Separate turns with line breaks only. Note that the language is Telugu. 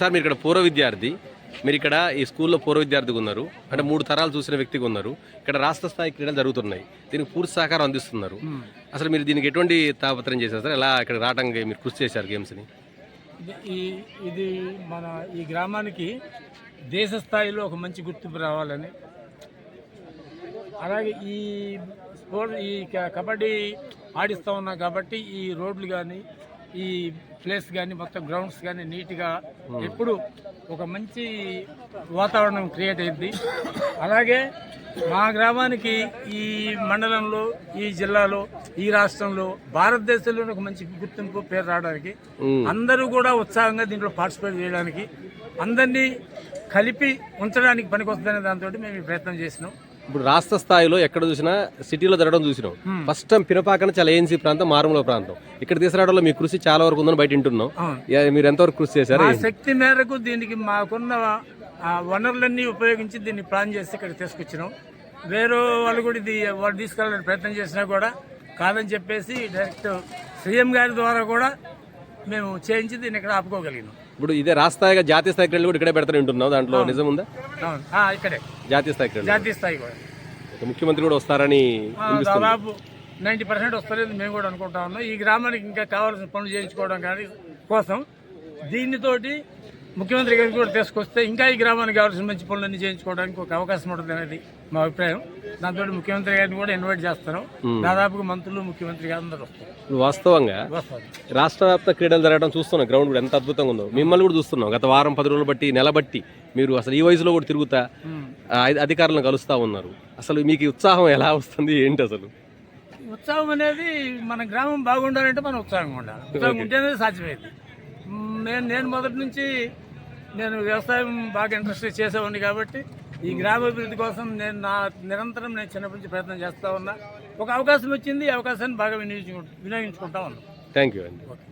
సార్ మీరు ఇక్కడ పూర్వ విద్యార్థి. మీరు ఇక్కడ ఈ స్కూల్లో పూర్వ విద్యార్థిగా ఉన్నారు. అంటే మూడు తరాలు చూసిన వ్యక్తిగా ఉన్నారు. ఇక్కడ రాష్ట్ర స్థాయి క్రీడలు జరుగుతున్నాయి. దీనికి పూర్తి సహకారం అందిస్తున్నారు. అసలు మీరు దీనికి ఎటువంటి తాపత్రయం చేశారు సార్? ఎలా ఇక్కడ రావడానికి మీరు కృషి చేశారు గేమ్స్ని?
ఈ ఇది మన ఈ గ్రామానికి దేశ స్థాయిలో ఒక మంచి గుర్తింపు రావాలని. అలాగే ఈ స్పోర్ట్ ఈ కబడ్డీ ఆడిస్తూ ఉన్నాం కాబట్టి ఈ రోడ్లు కానీ ఈ ప్లేస్ కానీ మొత్తం గ్రౌండ్స్ కానీ నీట్గా ఎప్పుడు ఒక మంచి వాతావరణం క్రియేట్ అయింది. అలాగే మా గ్రామానికి ఈ మండలంలో ఈ జిల్లాలో ఈ రాష్ట్రంలో భారతదేశంలోనే ఒక మంచి గుర్తింపు పేరు రావడానికి
మ్మ్.
అందరూ కూడా ఉత్సాహంగా దీంట్లో పార్టిసిపేట్ చేయడానికి అందరినీ కలిపి ఉంచడానికి పనికొస్తుందనే దాంతో మేము ఈ ప్రయత్నం చేసినాం.
ఇప్పుడు రాష్ట్ర స్థాయిలో ఎక్కడ చూసినా సిటీలో జరగడం చూసినాం. ఫస్ట్ టైం పినపాకన చాలా ఏఎన్సీ ప్రాంతం మారుమూల ప్రాంతం. ఇక్కడ తీసుకురావడంలో మీ కృషి చాలా వరకు ఉందని బయట వింటున్నాం. మీరు ఎంతవరకు కృషి చేశారు?
శక్తి మేరకు దీనికి మాకున్న ఆ, వనరులన్నీ ఉపయోగించి దీన్ని ప్లాన్ చేసి ఇక్కడ తీసుకొచ్చినాం. వేరే వాళ్ళు కూడా ఇది వాళ్ళు తీసుకెళ్ళాలని ప్రయత్నం చేసినా కూడా కాదని చెప్పేసి డైరెక్ట్ సీఎం గారి ద్వారా కూడా మేము చేయించి దీన్ని ఇక్కడ ఆపుకోగలిగినాం.
ఇప్పుడు ఇదే రాష్ట్ర స్థాయిగా జాతీయ స్థాయి క్రీడలు కూడా ఇక్కడే పెడతాను వింటున్నాం దాంట్లో నిజం ఉందా?
ఇక్కడే.
జాతీయ స్థాయి క్రీడలు.
జాతీయ స్థాయి కూడా.
ముఖ్యమంత్రి కూడా వస్తారని
దాదాపు నైంటీ పర్సెంట్ వస్తలేదు మేము కూడా అనుకుంటా ఉన్నాం. ఈ గ్రామానికి ఇంకా కావాల్సిన పనులు చేయించుకోవడం కానీ కోసం దీనితోటి ముఖ్యమంత్రి గారికి కూడా తీసుకొస్తే ఇంకా ఈ గ్రామానికి కావాల్సిన మంచి పనులన్నీ చేయించుకోవడానికి ఒక అవకాశం ఉంటుంది అనేది మా అభిప్రాయం. దాంతో ముఖ్యమంత్రి గారిని కూడా ఇన్వైట్ చేస్తాను. దాదాపుగా మంత్రులు ముఖ్యమంత్రి గారు అందరూ
వాస్తవంగా రాష్ట్ర వ్యాప్త క్రీడలు జరగడం చూస్తున్నాం గ్రౌండ్ కూడా ఎంత అద్భుతంగా ఉందో. మిమ్మల్ని కూడా చూస్తున్నాం. గత వారం పది రోజులు బట్టి నెల బట్టి మీరు అసలు ఈ వయసులో కూడా తిరుగుతా అధికారులను కలుస్తా ఉన్నారు. అసలు మీకు ఉత్సాహం ఎలా వస్తుంది? ఏంటి అసలు?
ఉత్సాహం అనేది మన గ్రామం బాగుండాలంటే మనం ఉత్సాహంగా ఉండాలి. ఉత్సాహం ఉంటేనే సాధ్యమైంది. నేను నేను మొదటి నుంచి నేను వ్యవసాయం బాగా ఇంట్రెస్ట్ చేసేవాడిని కాబట్టి ఈ గ్రామాభివృద్ధి కోసం నేను నా నిరంతరం నేను చిన్నప్పటి నుంచి ప్రయత్నం చేస్తా ఉన్నా. ఒక అవకాశం వచ్చింది ఈ అవకాశాన్ని బాగా వినియోగించుకుంటా వినియోగించుకుంటా ఉన్నాను.
థ్యాంక్ యూ అండి
ఓకే